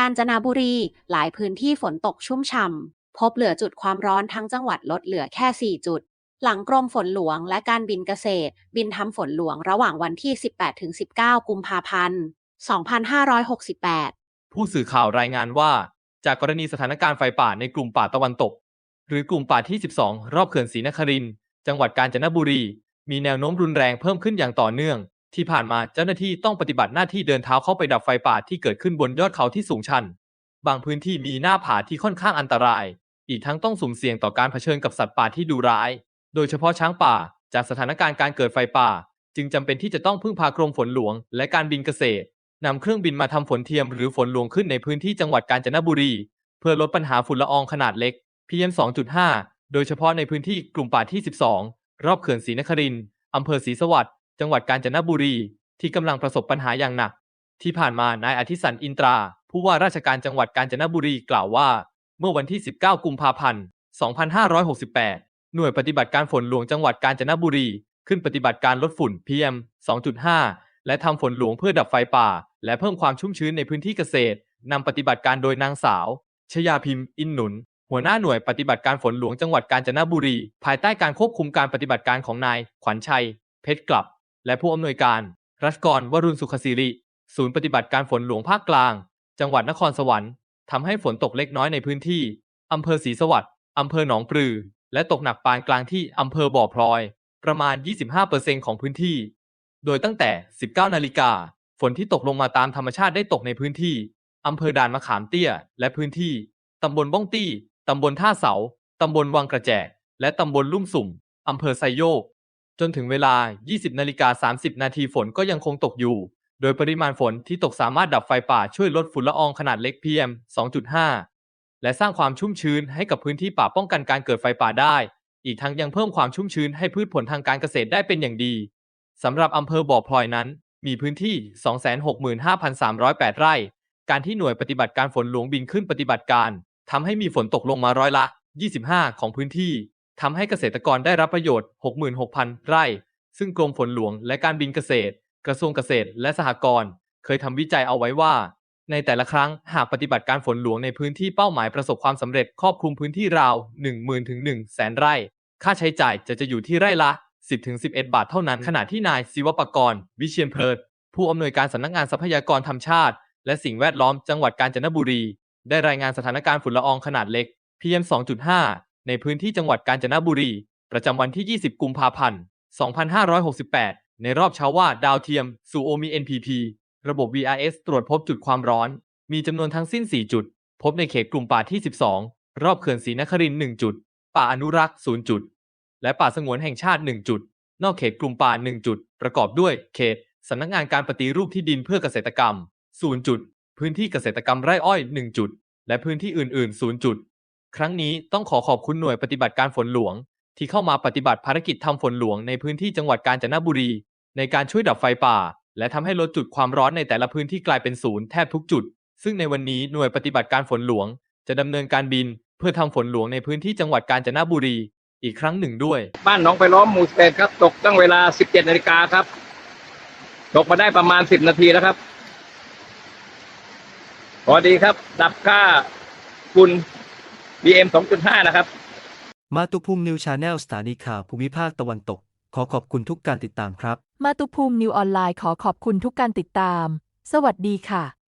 กาญจนบุรี หลายพื้นที่ฝนตกชุ่มฉ่ำ พบเหลือจุดความร้อนทั้งจังหวัดลดเหลือแค่ 4 จุด หลังกรมฝนหลวงและการบินเกษตร บินทำฝนหลวงระหว่างวันที่ 18-19 กุมภาพันธ์ 2568 ผู้สื่อข่าวรายงานว่า จากกรณีสถานการณ์ไฟป่าในกลุ่มป่าตะวันตก หรือกลุ่มป่าที่ 12 รอบเขื่อนศรีนครินทร์จังหวัดกาญจนบุรี มีแนวโน้มรุนแรงเพิ่มขึ้นอย่างต่อเนื่อง ที่ผ่านมาเจ้าหน้าที่ต้องปฏิบัติหน้าที่เดินเท้าเข้าไปดับไฟป่าที่เกิดขึ้นบนยอดเขาที่สูงชัน บางพื้นที่มีหน้าผาที่ค่อนข้างอันตราย อีกทั้งต้องสุ่มเสี่ยงต่อการเผชิญกับสัตว์ป่าที่ดุร้าย โดยเฉพาะช้างป่า จากสถานการณ์การเกิดไฟป่า จึงจำเป็นที่จะต้องพึ่งพากรมฝนหลวง และการบินเกษตรนำเครื่องบินมาทำฝนเทียมหรือฝนหลวงขึ้นในพื้นที่จังหวัดกาญจนบุรี เพื่อลดปัญหาฝุ่นละอองขนาดเล็ก PM 2.5 โดยเฉพาะในพื้นที่กลุ่มป่าที่ 12 รอบเขื่อนศรีนครินทร์อำเภอศรีสวัสดิ์ จังหวัดกาญจนบุรี ที่กำลังประสบปัญหาอย่างหนัก ที่ผ่านมานายอธิสันอินตรา ผู้ว่าราชการจังหวัดกาญจนบุรีกล่าวว่า เมื่อวันที่ 19 กุมภาพันธ์ 2568 หน่วยปฏิบัติการฝนหลวงจังหวัดกาญจนบุรี ขึ้นปฏิบัติการลดฝุ่น PM 2.5 และทำฝนหลวงเพื่อดับไฟป่า และเพิ่มความชุ่มชื้นในพื้นที่เกษตรนำปฏิบัติการโดยนางสาว ชยาพิมพ์ อินหนุนหัวหน้าหน่วยปฏิบัติการฝนหลวงจังหวัดกาญจนบุรี ภายใต้การควบคุมการปฏิบัติการของนาย ขวัญชัย เพชรกลับ และผู้อำนวยการรัชกรวรุณสุขศิริ ศูนย์ปฏิบัติการฝนหลวงภาคกลาง จังหวัดนครสวรรค์ทำให้ฝนตกเล็กน้อยในพื้นที่อำเภอศรีสวัสดิ์อำเภอหนองปลือ และตกหนักปานกลางที่อำเภอบ่อพลอย ประมาณ 25%ของพื้นที่ โดยตั้งแต่ 19 นาฬิกา ฝนที่ตกลงมาตามธรรมชาติได้ตกในพื้นที่อำเภอด่านมะขามเตี้ย และพื้นที่ตำบลบ้องตี้ตำบลท่าเสาตำบลวังกระแจก และตำบลลุ่มสุ่มอำเภอไซโยก จนถึงเวลา 20นาฬิกา30 นาทีฝนก็ยังคงตกอยู่ โดยปริมาณฝนที่ตกสามารถดับไฟป่าช่วยลดฝุ่นละอองขนาดเล็ก PM 2.5 และสร้างความชุ่มชื้นให้กับพื้นที่ป่าป้องกันการเกิดไฟป่าได้ อีกทั้งยังเพิ่มความชุ่มชื้นให้พืชผลทางการเกษตรได้เป็นอย่างดีสำหรับอำเภอบ่อพลอยนั้น มีพื้นที่ 265,308 ไร่ การที่หน่วยปฏิบัติการฝนหลวงบินขึ้นปฏิบัติการทำให้มีฝนตกลงมาร้อยละ 25 ของพื้นที่ ทำให้เกษตรกรได้รับประโยชน์ 66,000 ไร่ ซึ่งกรมฝนหลวงและการบินเกษตร กระทรวงเกษตรและสหกรณ์เคยทำวิจัยเอาไว้ว่า ในแต่ละครั้งหากปฏิบัติการฝนหลวงในพื้นที่เป้าหมายประสบความสำเร็จครอบคลุมพื้นที่ราว 10,000ถึง1แสนไร่ ค่าใช้จ่ายจะจะอยู่ที่ไร่ละ 10ถึง11 บาทเท่านั้น ขณะที่นายศิวปกรณ์วิเชียนเพลิดผู้อำนวยการสำนักงานทรัพยากรธรรมชาติ และสิ่งแวดล้อมจังหวัดกาญจนบุรี ได้รายงานสถานการณ์ฝุ่นละอองขนาดเล็ก PM 2.5 ในพื้นที่จังหวัดกาญจนบุรี ประจำวันที่ 20 กุมภาพันธ์ 2568 ในรอบเช้าว่าดาวเทียมสู่ OMI NPP ระบบ VRS ตรวจพบจุดความร้อน มีจำนวนทั้งสิ้น 4 จุด พบในเขตกลุ่มป่าที่ 12 รอบเขื่อนศรีนครินทร์1จุด ป่าอนุรักษ์ 0 จุด และป่าสงวนแห่งชาติ 1 จุด นอกเขตกลุ่มป่า 1 จุด ประกอบด้วย เขตสำนักงานการปฏิรูปที่ดินเพื่อเกษตรกรรม 0 จุด พื้นที่เกษตรกรรมไร่อ้อย 1 จุด และพื้นที่อื่น ๆ 0 จุด ครั้งนี้ต้องขอขอบคุณหน่วยปฏิบัติการฝนหลวง ที่เข้ามาปฏิบัติภารกิจทำฝนหลวงในพื้นที่จังหวัดกาญจนบุรี ในการช่วยดับไฟป่า และทำให้ลดจุดความร้อนในแต่ละพื้นที่กลายเป็นศูนย์แทบทุกจุด ซึ่งในวันนี้หน่วยปฏิบัติการฝนหลวง จะดำเนินการบิน เพื่อทำฝนหลวงในพื้นที่จังหวัดกาญจนบุรี อีกครั้งหนึ่งด้วย บ้านหนองไปล้อมหมู่11ครับ ตกตั้งเวลา 17นาฬิกาครับ ตกมาได้ประมาณ 10 นาทีแล้วครับพอดีครับ ดับค่าฝุ่น BM 2.5 นะครับ มาตุภูมินิวชาแนลสถานีข่าวภูมิภาคตะวันตก ขอขอบคุณทุกการติดตามครับ มาตุภูมินิวออนไลน์ขอขอบคุณทุกการติดตาม สวัสดีค่ะ